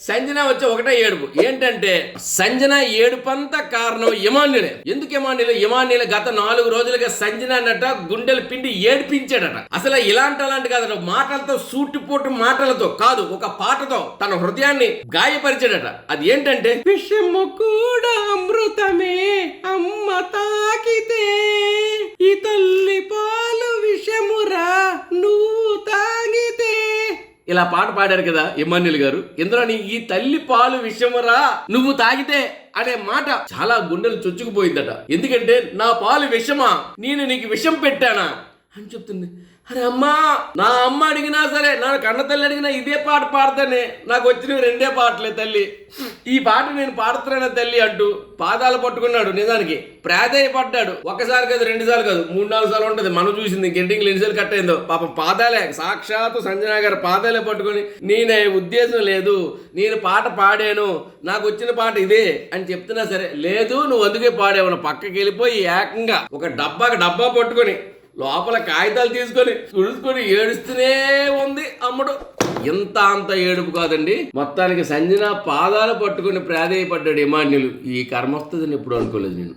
సంజన వచ్చే ఒకటే ఏడుపు. ఏంటంటే సంజన ఏడుపంతా కారణం ఇమాన్యులే ఎందుకు ఇమాన్యులు ఇమాన్యులు గత నాలుగు రోజులుగా సంజన అన్నట గుండెలు పిండి ఏడిపించాడట. అసలు ఇలాంటి అలాంటి కాదట. మాటలతో సూటిపోటు మాటలతో కాదు ఒక పాటతో తన హృదయాన్ని గాయపరిచాడట. అది ఏంటంటే విషము కూడా అమృతమే అమ్మ తాకితే ఈ తల్లి పాలు విషమురా నువ్వు తాగితే ఇలా పాట పాడారు కదా ఇమాన్యుల్ గారు. ఇందులో ఈ తల్లి పాలు విషమరా? నువ్వు తాగితే అనే మాట చాలా గుండెలు చొచ్చుకుపోయిందట. ఎందుకంటే నా పాలు విషమా? నేను నీకు విషం పెట్టానా? అని చెప్తుంది. అరే అమ్మా నా అమ్మ అడిగినా సరే నా కన్న తల్లి అడిగినా ఇదే పాట పాడతానే నాకు వచ్చినవి రెండే పాటలే తల్లి. ఈ పాట నేను పాడుతున్నానే తల్లి అంటూ పాదాలు పట్టుకున్నాడు నిజానికి. ప్రాధాయపడ్డాడు. ఒకసారి కాదు రెండు సార్లు కాదు మూడు నాలుగు సార్లు ఉంటుంది. మనం చూసింది ఇంకెంటికి ఎన్నిసార్లు కట్ అయిందో. పాపం పాదాలే సాక్షాత్తు సంజన గారు పాదాలే పట్టుకొని నేనే ఉద్దేశం లేదు నేను పాట పాడాను నాకు వచ్చిన పాట ఇదే అని చెప్తున్నా సరే లేదు నువ్వు అందుకే పాడావు. పక్కకి వెళ్ళిపోయి ఏకంగా ఒక డబ్బాకి డబ్బా పట్టుకొని లోపల కాగితాలు తీసుకొని తుడుచుకొని ఏడుస్తూనే ఉంది అమ్మడు. ఇంత అంత ఏడుపు కాదండి. మొత్తానికి సంజన పాదాలు పట్టుకొని ప్రాధేయపడ్డాడు ఇమాన్యులు ఈ కర్మ ఎప్పుడు అనుకోలేదు నేను.